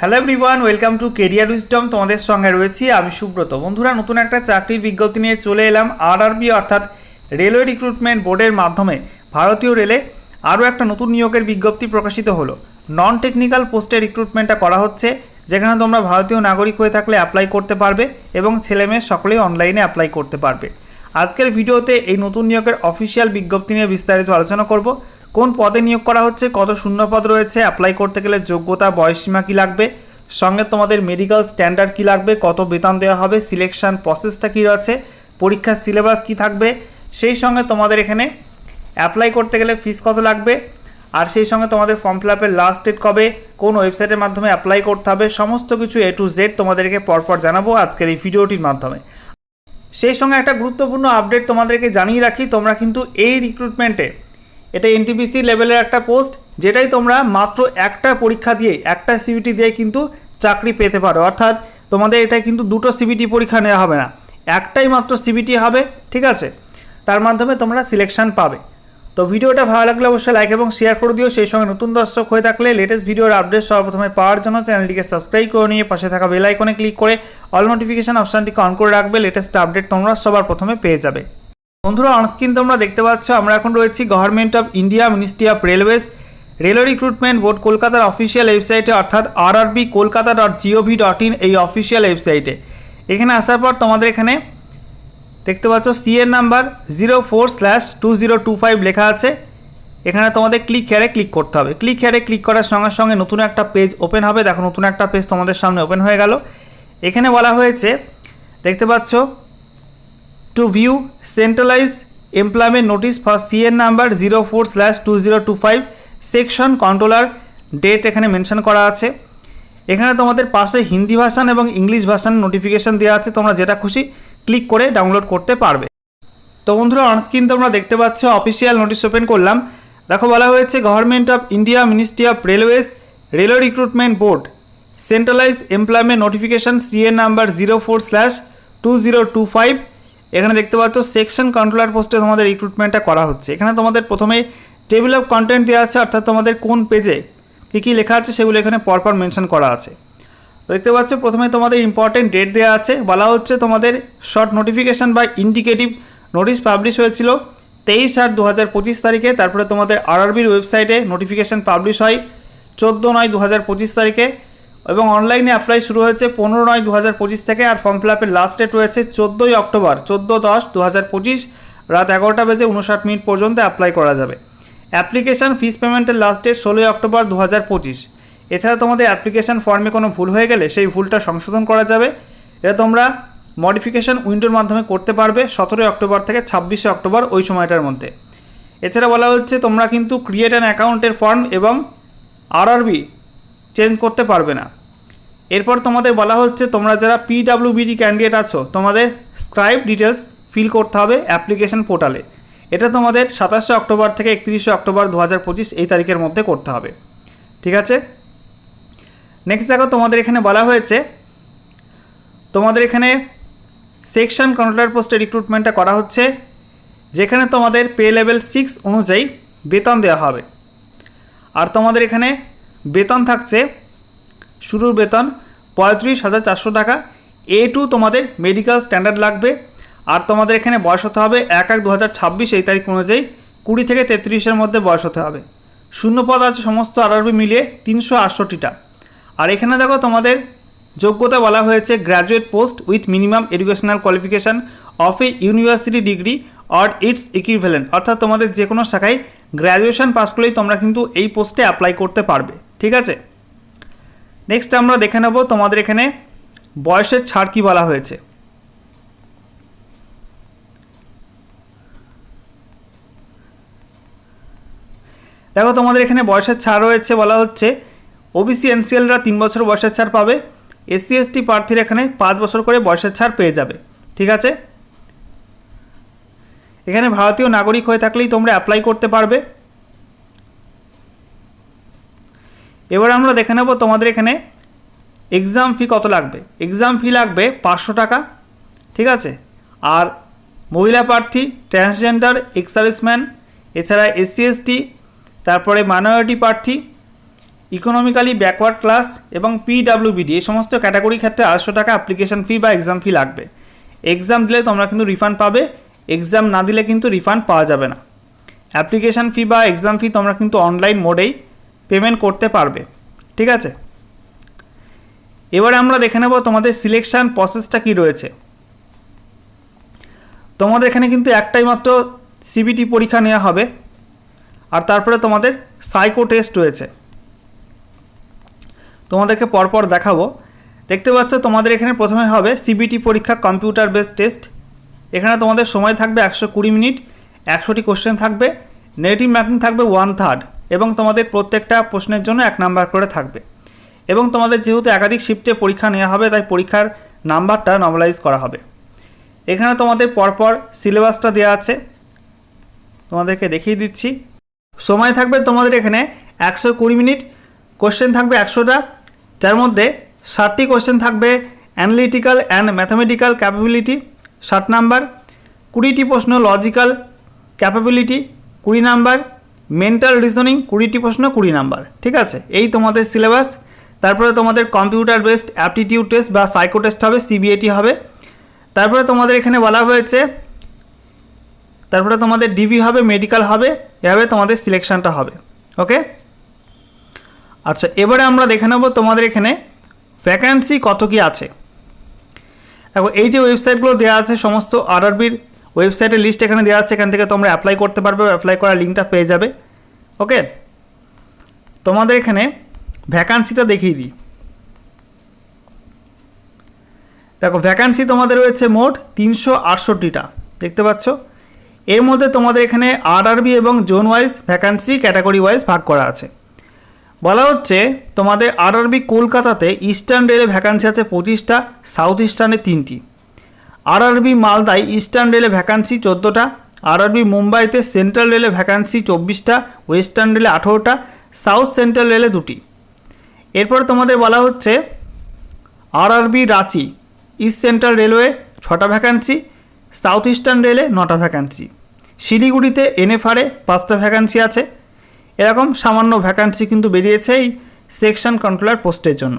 Hello everyone welcome to career wisdom তোমাদের সঙ্গে রয়েছি আমি সুব্রত। বন্ধুরা, নতুন একটা চাকরির বিজ্ঞপ্তি নিয়ে চলে এলাম আরআরবি অর্থাৎ রেলওয়ে রিক্রুটমেন্ট বোর্ডের মাধ্যমে। ভারতীয় রেলে আরও একটা নতুন নিয়োগের বিজ্ঞপ্তি প্রকাশিত হলো। নন টেকনিক্যাল পোস্টে রিক্রুটমেন্টটা করা হচ্ছে, যেখানে তোমরা ভারতীয় নাগরিক হয়ে থাকলে অ্যাপ্লাই করতে পারবে এবং ছেলেমেয়ে সকলেই অনলাইনে অ্যাপ্লাই করতে পারবে। আজকের ভিডিওতে এই নতুন নিয়োগের অফিসিয়াল বিজ্ঞপ্তি নিয়ে বিস্তারিত আলোচনা করব। কোন পদে নিয়োগ করা হচ্ছে, কত শূন্য পদ রয়েছে অ্যাপ্লাই করতে গেলে যোগ্যতা, বয়সসীমা কী লাগবে, সঙ্গে তোমাদের মেডিকেল স্ট্যান্ডার্ড কী লাগবে, কত বেতন দেওয়া হবে সিলেকশন প্রসেসটা কী রয়েছে, পরীক্ষার সিলেবাস কী থাকবে, সেই সঙ্গে তোমাদের এখানে অ্যাপ্লাই করতে গেলে ফিস কত লাগবে, আর সেই সঙ্গে তোমাদের ফর্ম ফিল আপের লাস্ট ডেট কবে, কোন ওয়েবসাইটের মাধ্যমে অ্যাপ্লাই করতে হবে, সমস্ত কিছু এ টু জেড তোমাদেরকে পরপর জানাব আজকের এই ভিডিওটির মাধ্যমে। সেই সঙ্গে একটা গুরুত্বপূর্ণ আপডেট তোমাদেরকে জানিয়ে রাখি, তোমরা কিন্তু এই রিক্রুটমেন্টে এটা এনটিপিসি লেভেলের একটা পোস্ট যেটাই তোমরা মাত্র একটা পরীক্ষা দিয়ে, একটা সিবিটি দিয়ে কিন্তু চাকরি পেতে পারো। অর্থাৎ তোমাদের এটা কিন্তু দুটো সিবিটি পরীক্ষা নেওয়া হবে না। একটাই মাত্র সিবিটি হবে, ঠিক আছে? তার মাধ্যমে তোমরা সিলেকশন পাবে। তো ভিডিওটা ভালো লাগলে অবশ্যই লাইক এবং শেয়ার করে দিও। সেই সঙ্গে নতুন দর্শক হয়ে থাকলে লেটেস্ট ভিডিওর আপডেট সর্বপ্রথমে পাওয়ার জন্য চ্যানেলটিকে সাবস্ক্রাইব করে নিয়ে পাশে থাকা বেল আইকনে ক্লিক করে অল নোটিফিকেশান অপশানটিকে অন করে রাখবে। লেটেস্ট আপডেট তোমরা সবার প্রথমে পেয়ে যাবে। বন্ধুরা অনস্ক্রিন তোমরা দেখতে পাচ্ছ, আমরা এখন রয়েছি government of India ministry of railways railway recruitment board কলকাতার অফিসিয়াল ওয়েবসাইটে অর্থাৎ RRB Kolkata dot gov dot in এই অফিসিয়াল ওয়েবসাইটে এখানে আসার পর তোমাদের এখানে দেখতে পাচ্ছ সিএর number zero four slash two zero two five লেখা আছে। এখানে তোমাদের ক্লিক হেয়ারে ক্লিক করতে হবে। ক্লিক হেয়ারে ক্লিক করার সঙ্গে সঙ্গে নতুন একটা পেজ ওপেন হবে। দেখো, নতুন একটা পেজ তোমাদের সামনে ওপেন হয়ে গেল। এখানে বলা হয়েছে, দেখতে পাচ্ছ to view centralise employment notice for CN number zero four slash two zero two five section controller date এখানে মেনশন করা আছে। এখানে তোমাদের পাশে হিন্দি ভাষান এবং ইংলিশ ভাষান নোটিফিকেশান দেওয়া আছে, তোমরা যেটা খুশি ক্লিক করে ডাউনলোড করতে পারবে। তো বন্ধুরা অনস্ক্রিন তোমরা দেখতে পাচ্ছ অফিসিয়াল নোটিশ ওপেন করলাম। দেখো, বলা হয়েছে government of India ministry of railways railway recruitment board centralise employment notification CA number zero four slash two zero two five এখানে দেখতে পাচ্ছ সেকশন কন্ট্রোলার পোস্টে তোমাদের রিক্রুটমেন্টটা করা হচ্ছে। এখানে তোমাদের প্রথমে টেবিল অফ কন্টেন্ট দেওয়া আছে, অর্থাৎ তোমাদের কোন পেজে কী কী লেখা আছে, সেগুলো এখানে পরপর মেনশন করা আছে। দেখতে পাচ্ছ, প্রথমে তোমাদের ইম্পর্টেন্ট ডেট দেওয়া আছে। বলা হচ্ছে তোমাদের শর্ট নোটিফিকেশান বা ইন্ডিকেটিভ নোটিশ পাবলিশ হয়েছিল তেইশ আট দু হাজার পঁচিশ তারিখে। তারপরে তোমাদের আরআরবির ওয়েবসাইটে নোটিফিকেশান পাবলিশ হয় চোদ্দ নয় দু হাজার পঁচিশ তারিখে। এবং অনলাইনে অ্যাপ্লাই শুরু হয়েছে পনেরো নয় দু হাজার পঁচিশ থেকে আর ফর্ম ফিল আপের লাস্ট ডেট রয়েছে চোদ্দোই অক্টোবর, চোদ্দ দশ দু হাজার পঁচিশ রাত এগারোটা বেজে উনষাট মিনিট পর্যন্ত অ্যাপ্লাই করা যাবে। অ্যাপ্লিকেশান ফিস পেমেন্টের লাস্ট ডেট ষোলোই অক্টোবর দু হাজার পঁচিশ। এছাড়া তোমাদের অ্যাপ্লিকেশান ফর্মে কোনো ভুল হয়ে গেলে সেই ভুলটা সংশোধন করা যাবে। এটা তোমরা মডিফিকেশান উইন্ডোর মাধ্যমে করতে পারবে সতেরোই অক্টোবর থেকে ছাব্বিশে অক্টোবর ওই সময়টার মধ্যে। এছাড়া বলা হচ্ছে তোমরা কিন্তু ক্রিয়েট অ্যান অ্যাকাউন্টের ফর্ম এবং আরআরবি চেঞ্জ করতে পারবে না। এরপর তোমাদের বলা হচ্ছে, তোমরা যারা পিডাব্লিউবিডি ক্যান্ডিডেট আছো, তোমাদের স্ক্রাইব ডিটেলস ফিল করতে হবে অ্যাপ্লিকেশন পোর্টালে এটা তোমাদের সাতাশে অক্টোবর থেকে একত্রিশে অক্টোবর দু হাজার পঁচিশ এই তারিখের মধ্যে করতে হবে। ঠিক আছে? নেক্সট দেখো, তোমাদের এখানে বলা হয়েছে, তোমাদের এখানে সেকশন কন্ট্রোলার পোস্টে রিক্রুটমেন্টটা করা হচ্ছে, যেখানে তোমাদের পে লেভেল সিক্স অনুযায়ী বেতন দেওয়া হবে। আর তোমাদের এখানে বেতন থাকছে, শুরুর বেতন পঁয়ত্রিশ হাজার চারশো টাকা। এ টু তোমাদের মেডিকেল স্ট্যান্ডার্ড লাগবে। আর তোমাদের এখানে বয়স হতে হবে এক এক দু হাজার ছাব্বিশ এই তারিখ অনুযায়ী। কুড়ি থেকে তেত্রিশের মধ্যে বয়স হতে হবে। শূন্যপদ আছে সমস্ত আর আরআরবি মিলিয়ে তিনশো আটষট্টিটা। আর এখানে দেখো তোমাদের যোগ্যতা বলা হয়েছে graduate post with minimum educational qualification of a university degree or it's equivalent অর্থাৎ তোমাদের যে কোনো শাখায় গ্র্যাজুয়েশন পাস করলেই তোমরা কিন্তু এই পোস্টে অ্যাপ্লাই করতে পারবে। ঠিক আছে? নেক্সট আমরা দেখে নেব তোমাদের এখানে বয়সের ছাড় কী বলা হয়েছে। দেখো তোমাদের এখানে বয়সের ছাড় রয়েছে বলা হচ্ছে ওবিসি এনসিএলরা তিন বছর বয়সের ছাড় পাবে এসসি এসটি প্রার্থীরা এখানে পাঁচ বছর করে বয়সের ছাড় পেয়ে যাবে, ঠিক আছে? এখানে ভারতীয় নাগরিক হয়ে থাকলেই তোমরা অ্যাপ্লাই করতে পারবে। এবার আমরা দেখে নেব তোমাদের এখানে এক্সাম ফি কত লাগবে। এক্সাম ফি লাগবে পাঁচশো টাকা, ঠিক আছে? আর মহিলা প্রার্থী ট্রান্সজেন্ডার এক্সার্ভিসম্যান এছাড়া এসসি এসটি তারপরে মাইনরিটি প্রার্থী ইকোনমিক্যালি ব্যাকওয়ার্ড ক্লাস এবং পিডাব্লিউবিডি এই সমস্ত ক্যাটাগরি ক্ষেত্রে আড়াইশো টাকা অ্যাপ্লিকেশন ফি বা এক্সাম ফি লাগবে। এক্সাম দিলে তোমরা কিন্তু রিফান্ড পাবে এক্সাম না দিলে কিন্তু রিফান্ড পাওয়া যাবে না। অ্যাপ্লিকেশান ফি বা এক্সাম ফি তোমরা কিন্তু অনলাইন মোডেই পেমেন্ট করতে পারবে, ঠিক আছে? এবারে আমরা দেখে নেব তোমাদের সিলেকশান প্রসেসটা কি রয়েছে। তোমাদের এখানে কিন্তু একটাই মাত্র সিবিটি পরীক্ষা নেওয়া হবে, আর তারপরে তোমাদের সাইকো টেস্ট রয়েছে। তোমাদেরকে পরপর দেখাবো। দেখতে পাচ্ছ, তোমাদের এখানে প্রথমে হবে সিবিটি পরীক্ষা কম্পিউটার বেসড টেস্ট এখানে তোমাদের সময় থাকবে একশো কুড়ি মিনিট, একশোটি কোশ্চেন থাকবে নেগেটিভ মার্কিং থাকবে ওয়ান থার্ড এবং তোমাদের প্রত্যেকটা প্রশ্নের জন্য এক নাম্বার করে থাকবে। এবং তোমাদের যেহেতু একাধিক শিফটে পরীক্ষা নেওয়া হবে, তাই পরীক্ষার নাম্বারটা নর্মালাইজ করা হবে। এখানে তোমাদের পরপর সিলেবাসটা দেওয়া আছে। তোমাদেরকে দেখিয়ে দিচ্ছি। সময় থাকবে তোমাদের এখানে একশো কুড়ি মিনিট। কোশ্চেন থাকবে একশোটা। যার মধ্যে ষাটটি কোশ্চেন থাকবে অ্যানালিটিক্যাল অ্যান্ড ম্যাথামেটিক্যাল ক্যাপাবিলিটি ষাট নাম্বার। কুড়িটি প্রশ্ন লজিক্যাল ক্যাপাবিলিটি কুড়ি নাম্বার। মেন্টাল রিজনিং কুড়িটি প্রশ্ন, কুড়ি নাম্বার। ঠিক আছে? এই তোমাদের সিলেবাস তারপরে তোমাদের কম্পিউটার বেসড অ্যাপটিটিউড টেস্ট বা সাইকো টেস্ট হবে সিবিএটি হবে। তারপরে তোমাদের এখানে বলা হয়েছে, তারপরে তোমাদের ডিবি হবে মেডিকেল হবে, এভাবে তোমাদের সিলেকশানটা হবে। ওকে আচ্ছা এবারে আমরা দেখে নেব তোমাদের এখানে ভ্যাকান্সি কত কি আছে। দেখো, এই যে ওয়েবসাইটগুলো দেওয়া আছে, সমস্ত আরআরবির ওয়েবসাইটের লিস্ট এখানে দেওয়া আছে, এখান থেকে তোমরা অ্যাপ্লাই করতে পারবে অ্যাপ্লাই করার লিঙ্কটা পেয়ে যাবে। ওকে তোমাদের এখানে ভ্যাকান্সিটা দেখিয়ে দিই। দেখো ভ্যাকান্সি তোমাদের রয়েছে মোট তিনশো আটষট্টিটা, দেখতে পাচ্ছ? এর মধ্যে তোমাদের এখানে আরআরবি এবং zone wise vacancy category wise ভাগ করা আছে। বলা হচ্ছে, তোমাদের আরআরবি কলকাতাতে ইস্টার্ন রেলে ভ্যাকান্সি আছে পঁচিশটা সাউথ ইস্টার্নে তিনটি। আরআরবি মালদায় ইস্টার্ন রেলে ভ্যাকান্সি চোদ্দোটা, আরআরবি মুম্বাইতে সেন্ট্রাল রেলে ভ্যাকান্সি চব্বিশটা, ওয়েস্টার্ন রেলে আঠেরোটা, সাউথ সেন্ট্রাল রেলে দুটি। এরপর তোমাদের বলা হচ্ছে RRB Ranchi, east central railway ছটা ভ্যাকান্সি, সাউথ ইস্টার্ন রেলে নটা ভ্যাকান্সি। শিলিগুড়িতে এনএফআরে পাঁচটা ভ্যাকান্সি আছে। এরকম সামান্য ভ্যাকান্সি কিন্তু বেরিয়েছে এই সেকশন কন্ট্রোলার পোস্টের জন্য।